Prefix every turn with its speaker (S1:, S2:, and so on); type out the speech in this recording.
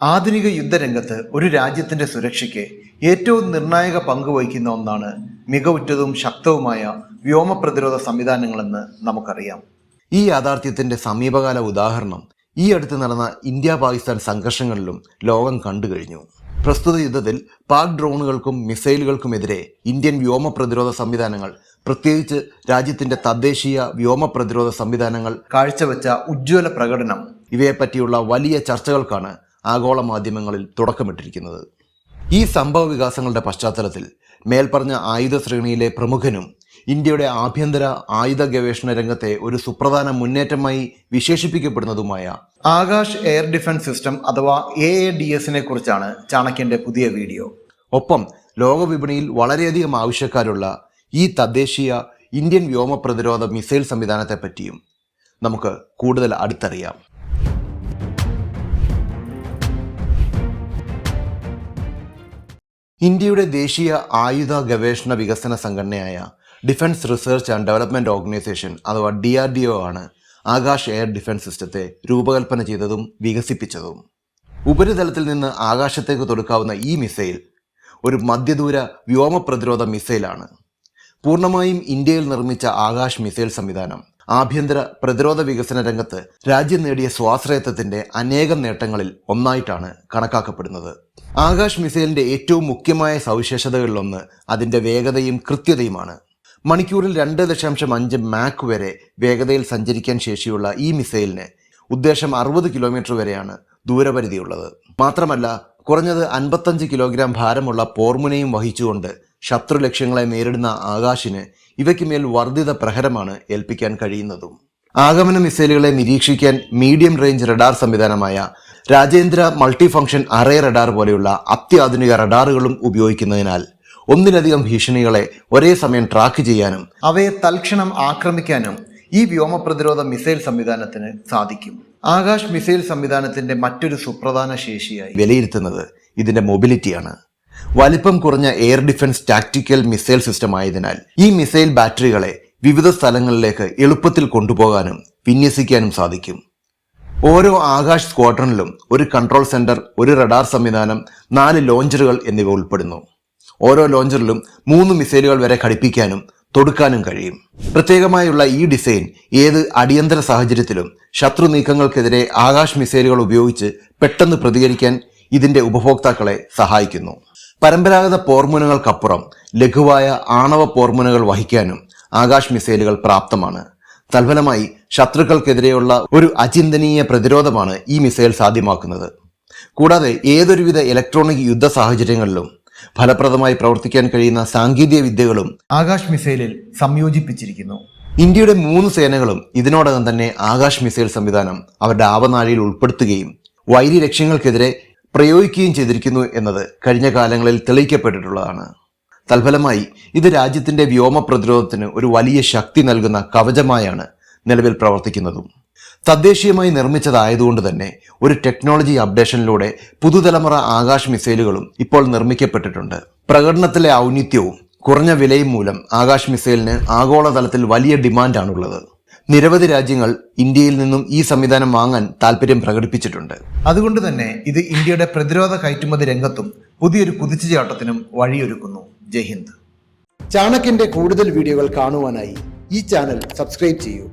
S1: ആധുനിക യുദ്ധരംഗത്ത് ഒരു രാജ്യത്തിന്റെ സുരക്ഷയ്ക്ക് ഏറ്റവും നിർണായക പങ്ക് വഹിക്കുന്ന ഒന്നാണ് മികവുറ്റതും ശക്തവുമായ വ്യോമ പ്രതിരോധ സംവിധാനങ്ങളെന്ന് നമുക്കറിയാം. ഈ യാഥാർത്ഥ്യത്തിന്റെ സമീപകാല ഉദാഹരണം ഈ അടുത്ത് നടന്ന ഇന്ത്യ പാകിസ്ഥാൻ സംഘർഷങ്ങളിലും ലോകം കണ്ടു കഴിഞ്ഞു. പ്രസ്തുത യുദ്ധത്തിൽ പാക് ഡ്രോണുകൾക്കും മിസൈലുകൾക്കുമെതിരെ ഇന്ത്യൻ വ്യോമ പ്രതിരോധ സംവിധാനങ്ങൾ പ്രത്യേകിച്ച് രാജ്യത്തിന്റെ തദ്ദേശീയ വ്യോമ പ്രതിരോധ സംവിധാനങ്ങൾ കാഴ്ചവെച്ച ഉജ്ജ്വല പ്രകടനം. ഇവയെപ്പറ്റിയുള്ള വലിയ ചർച്ചകൾക്കാണ് ആഗോള മാധ്യമങ്ങളിൽ തുടക്കമിട്ടിരിക്കുന്നത്. ഈ സംഭവ വികാസങ്ങളുടെ പശ്ചാത്തലത്തിൽ മേൽപ്പറഞ്ഞ ആയുധ ശ്രേണിയിലെ പ്രമുഖനും ഇന്ത്യയുടെ ആഭ്യന്തര ആയുധ ഗവേഷണ രംഗത്തെ ഒരു സുപ്രധാന മുന്നേറ്റമായി വിശേഷിപ്പിക്കപ്പെടുന്നതുമായ ആകാശ് എയർ ഡിഫൻസ് സിസ്റ്റം അഥവാ എ എ ഡി എസിനെ കുറിച്ചാണ് ചാണക്യന്റെ പുതിയ വീഡിയോ. ഒപ്പം ലോകവിപണിയിൽ വളരെയധികം ആവശ്യക്കാരുള്ള ഈ തദ്ദേശീയ ഇന്ത്യൻ വ്യോമ പ്രതിരോധ മിസൈൽ സംവിധാനത്തെ പറ്റിയും നമുക്ക് കൂടുതൽ അടുത്തറിയാം. ഇന്ത്യയുടെ ദേശീയ ആയുധ ഗവേഷണ വികസന സംഘടനയായ defence research and development organisation അഥവാ ഡി ആർ ഡി ഒ ആണ് ആകാശ് എയർ ഡിഫൻസ് സിസ്റ്റത്തെ രൂപകൽപ്പന ചെയ്തതും വികസിപ്പിച്ചതും. ഉപരിതലത്തിൽ നിന്ന് ആകാശത്തേക്ക് തൊടുക്കാവുന്ന ഈ മിസൈൽ ഒരു മധ്യദൂര വ്യോമ പ്രതിരോധ മിസൈലാണ്. പൂർണമായും ഇന്ത്യയിൽ നിർമ്മിച്ച ആകാശ് മിസൈൽ സംവിധാനം ആഭ്യന്തര പ്രതിരോധ വികസന രംഗത്ത് രാജ്യം നേടിയ സ്വാശ്രയത്വത്തിന്റെ അനേകം നേട്ടങ്ങളിൽ ഒന്നായിട്ടാണ് കണക്കാക്കപ്പെടുന്നത്. ആകാശ് മിസൈലിന്റെ ഏറ്റവും മുഖ്യമായ സവിശേഷതകളിലൊന്ന് അതിന്റെ വേഗതയും കൃത്യതയുമാണ്. മണിക്കൂറിൽ രണ്ട് ദശാംശം അഞ്ച് മാക്ക് വരെ വേഗതയിൽ സഞ്ചരിക്കാൻ ശേഷിയുള്ള ഈ മിസൈലിന് ഉദ്ദേശം അറുപത് കിലോമീറ്റർ വരെയാണ് ദൂരപരിധിയുള്ളത്. മാത്രമല്ല കുറഞ്ഞത് അൻപത്തഞ്ച് കിലോഗ്രാം ഭാരമുള്ള പോർമുനയും വഹിച്ചുകൊണ്ട് ശത്രു ലക്ഷ്യങ്ങളെ നേരിടുന്ന ആകാശിന് ഇവയ്ക്ക് മേൽ വർദ്ധിത പ്രഹരമാണ് ഏൽപ്പിക്കാൻ കഴിയുന്നതും. ആഗമന മിസൈലുകളെ നിരീക്ഷിക്കാൻ മീഡിയം റേഞ്ച് റഡാർ സംവിധാനമായ Rajendra multi function array radar പോലെയുള്ള അത്യാധുനിക റഡാറുകളും ഉപയോഗിക്കുന്നതിനാൽ ഒന്നിലധികം ഭീഷണികളെ ഒരേ സമയം ട്രാക്ക് ചെയ്യാനും അവയെ തൽക്ഷണം ആക്രമിക്കാനും ഈ വ്യോമ പ്രതിരോധ മിസൈൽ സംവിധാനത്തിന് സാധിക്കും. ആകാശ് മിസൈൽ സംവിധാനത്തിന്റെ മറ്റൊരു സുപ്രധാന ശേഷിയായി വിലയിരുത്തുന്നത് ഇതിന്റെ മൊബിലിറ്റിയാണ്. വലിപ്പം കുറഞ്ഞ air defence tactical missile system ആയതിനാൽ ഈ മിസൈൽ ബാറ്ററികളെ വിവിധ സ്ഥലങ്ങളിലേക്ക് എളുപ്പത്തിൽ കൊണ്ടുപോകാനും വിന്യസിക്കാനും സാധിക്കും. ഓരോ ആകാശ് സ്ക്വാഡ്രണിലും ഒരു കൺട്രോൾ സെന്റർ ഒരു റഡാർ സംവിധാനം നാല് ലോഞ്ചറുകൾ എന്നിവ ഉൾപ്പെടുന്നു. ഓരോ ലോഞ്ചറിലും മൂന്ന് മിസൈലുകൾ വരെ ഘടിപ്പിക്കാനും തൊടുക്കാനും കഴിയും. പ്രത്യേകമായുള്ള ഈ ഡിസൈൻ ഏത് അടിയന്തര സാഹചര്യത്തിലും ശത്രു നീക്കങ്ങൾക്കെതിരെ ആകാശ് മിസൈലുകൾ ഉപയോഗിച്ച് പെട്ടെന്ന് പ്രതികരിക്കാൻ ഇതിന്റെ ഉപഭോക്താക്കളെ സഹായിക്കുന്നു. പരമ്പരാഗത പോർമുനകൾക്കപ്പുറം ലഘുവായ ആണവ പോർമുനകൾ വഹിക്കാനും ആകാശ് മിസൈലുകൾ പ്രാപ്തമാണ്. തൽഫലമായി ശത്രുക്കൾക്കെതിരെയുള്ള ഒരു അചിന്തനീയ പ്രതിരോധമാണ് ഈ മിസൈൽ സാധ്യമാക്കുന്നത്. കൂടാതെ ഏതൊരുവിധ ഇലക്ട്രോണിക് യുദ്ധ സാഹചര്യങ്ങളിലും ഫലപ്രദമായി പ്രവർത്തിക്കാൻ കഴിയുന്ന സാങ്കേതിക വിദ്യകളും ആകാശ് മിസൈലിൽ സംയോജിപ്പിച്ചിരിക്കുന്നു. ഇന്ത്യയുടെ മൂന്ന് സേനകളും ഇതിനോടകം തന്നെ ആകാശ് മിസൈൽ സംവിധാനം അവരുടെ ആവനാഴിയിൽ ഉൾപ്പെടുത്തുകയും വൈരി ലക്ഷ്യങ്ങൾക്കെതിരെ പ്രയോഗിക്കുകയും ചെയ്തിരിക്കുന്നു എന്നത് കഴിഞ്ഞ കാലങ്ങളിൽ തെളിയിക്കപ്പെട്ടിട്ടുള്ളതാണ്. തൽഫലമായി ഇത് രാജ്യത്തിന്റെ വ്യോമ പ്രതിരോധത്തിന് ഒരു വലിയ ശക്തി നൽകുന്ന കവചമായാണ് നിലവിൽ പ്രവർത്തിക്കുന്നതും. തദ്ദേശീയമായി നിർമ്മിച്ചതായതുകൊണ്ട് തന്നെ ഒരു ടെക്നോളജി അപ്ഡേഷനിലൂടെ പുതുതലമുറ ആകാശ് മിസൈലുകളും ഇപ്പോൾ നിർമ്മിക്കപ്പെട്ടിട്ടുണ്ട്. പ്രകടനത്തിലെ ഔന്നിത്യവും കുറഞ്ഞ വിലയും മൂലം ആകാശ് മിസൈലിന് ആഗോളതലത്തിൽ വലിയ ഡിമാൻഡാണുള്ളത്. നിരവധി രാജ്യങ്ങൾ ഇന്ത്യയിൽ നിന്നും ഈ സംവിധാനം വാങ്ങാൻ താല്പര്യം പ്രകടിപ്പിച്ചിട്ടുണ്ട്. അതുകൊണ്ട് തന്നെ ഇത് ഇന്ത്യയുടെ പ്രതിരോധ കയറ്റുമതി രംഗത്തും പുതിയൊരു കുതിച്ചുചാട്ടത്തിനും വഴിയൊരുക്കുന്നു. ജയ് ഹിന്ദ്.
S2: ചാണക്യന്റെ കൂടുതൽ വീഡിയോകൾ കാണുവാനായി ഈ ചാനൽ സബ്സ്ക്രൈബ് ചെയ്യൂ.